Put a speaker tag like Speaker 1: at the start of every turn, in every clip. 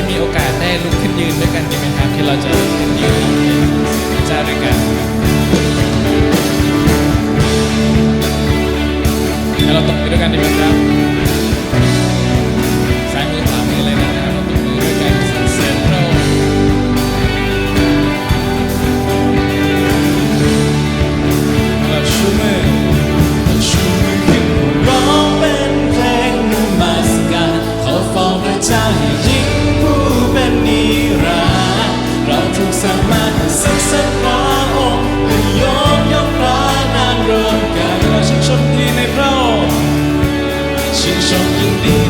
Speaker 1: จะมีโอกาสได้ลุกขึ้นยืนด้วยกันดีไหมครับ ที่เราจะลุกขึ้นยืนจ้าด้วยกันแล้วเราตบมืด้วยกันดีไหมครับ
Speaker 2: 偏想远离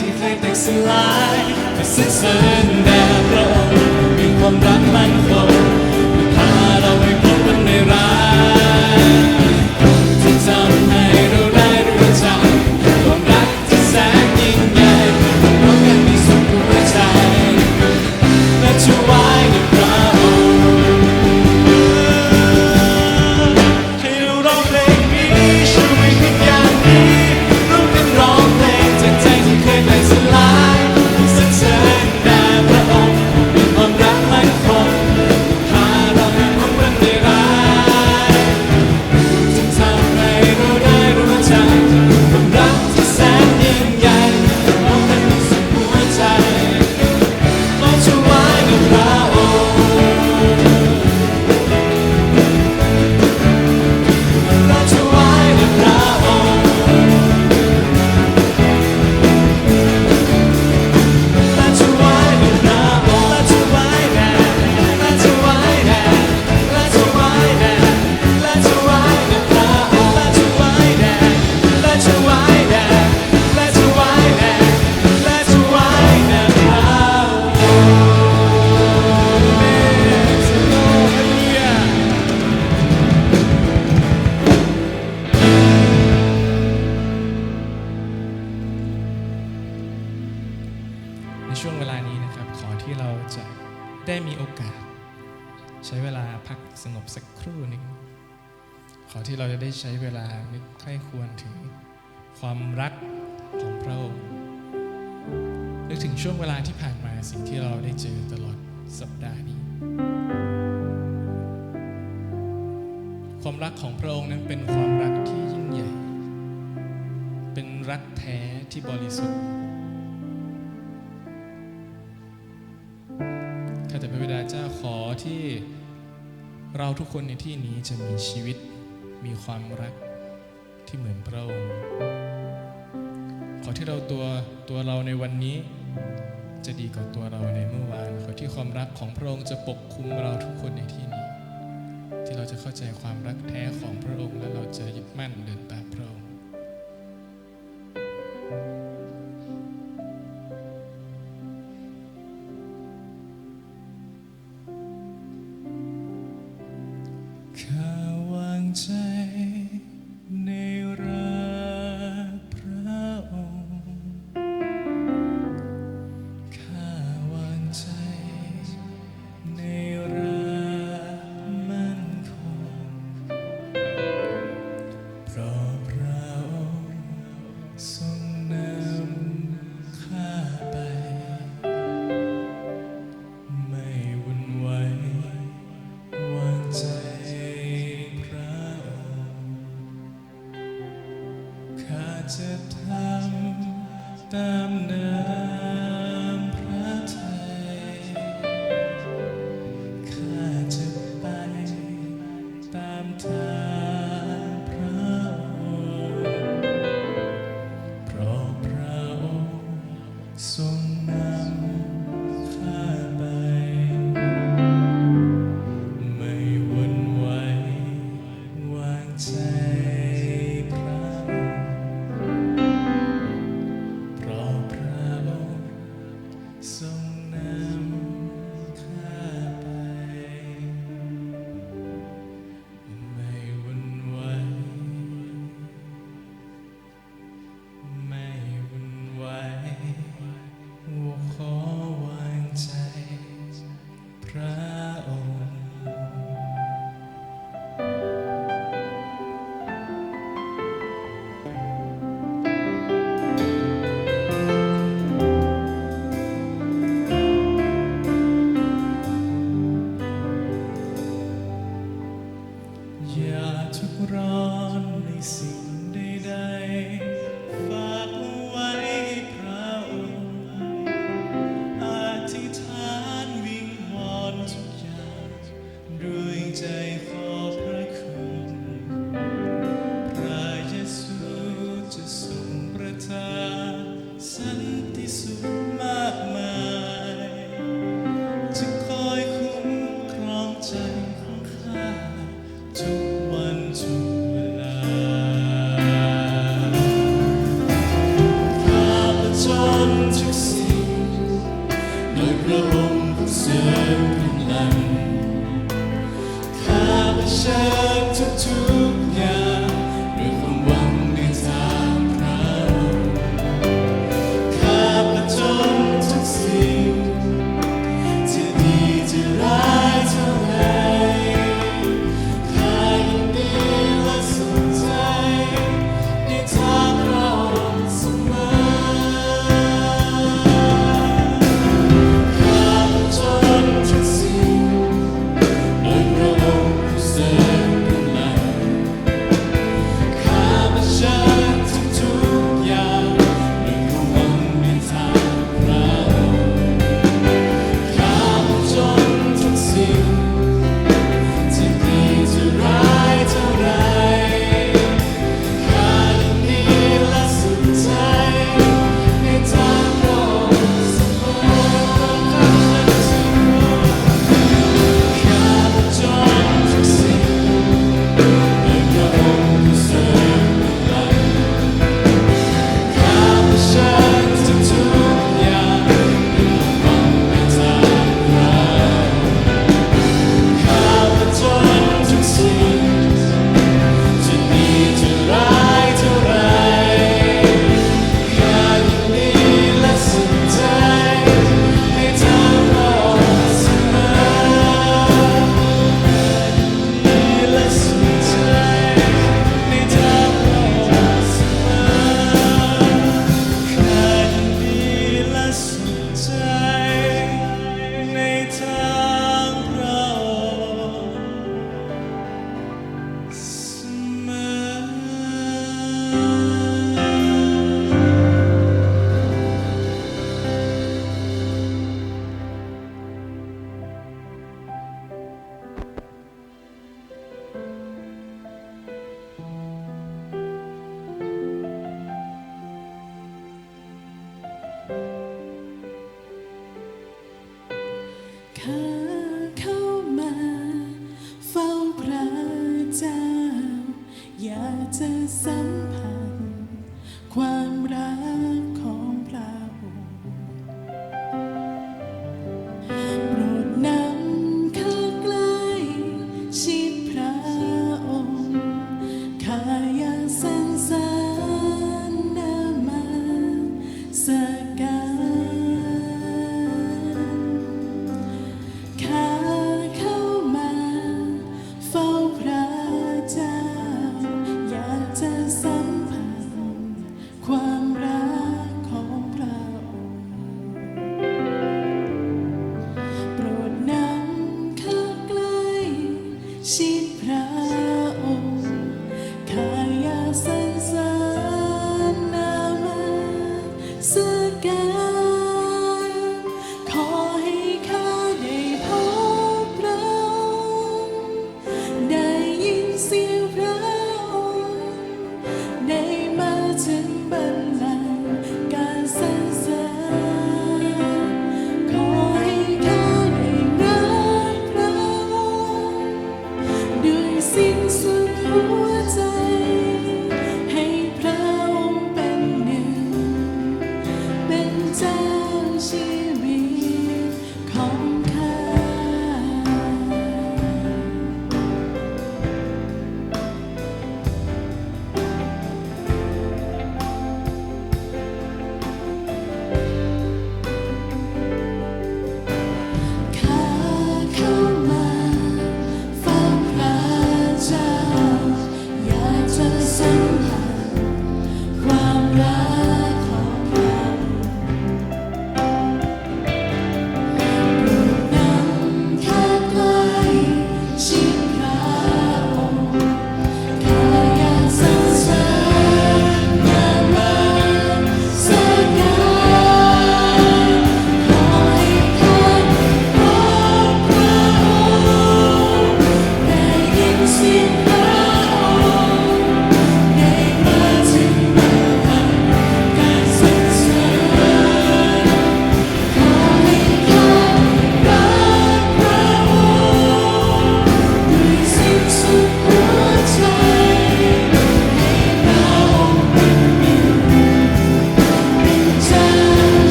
Speaker 2: ที่เค
Speaker 1: ย
Speaker 2: แตกสลายไปสิ้
Speaker 1: น
Speaker 2: เสิ
Speaker 3: นแด่พระองค์มีความรักมั่นคงพาเราไปพบกันในรักที่ สักครู่หนึ่ง
Speaker 2: ขอที่เราจะได้ใช้เวลานึกใคร่ควรถึงความรักของพระองค์นึกถึงช่วงเวลาที่ผ่านมาสิ่งที่เราได้เจอตลอดสัปดาห์นี้ ความรักของพระองค์นั้นเป็นความรักที่ยิ่งใหญ่ เป็นรักแท้ที่บริสุทธิ์ข้าแต่พระบิดาเจ้าขอที่ เราทุกคนในที่นี้จะมีชีวิตมีความรักที่เหมือนพระองค์ขอที่เราตัวตัวเราในวันนี้ จะดีกว่าตัวเราในเมื่อวาน ขอที่ความรักของพระองค์จะปกคุมเราทุกคนในที่นี้ ที่เราจะเข้าใจความรักแท้ของพระองค์และเราจะยึดมั่นเดิน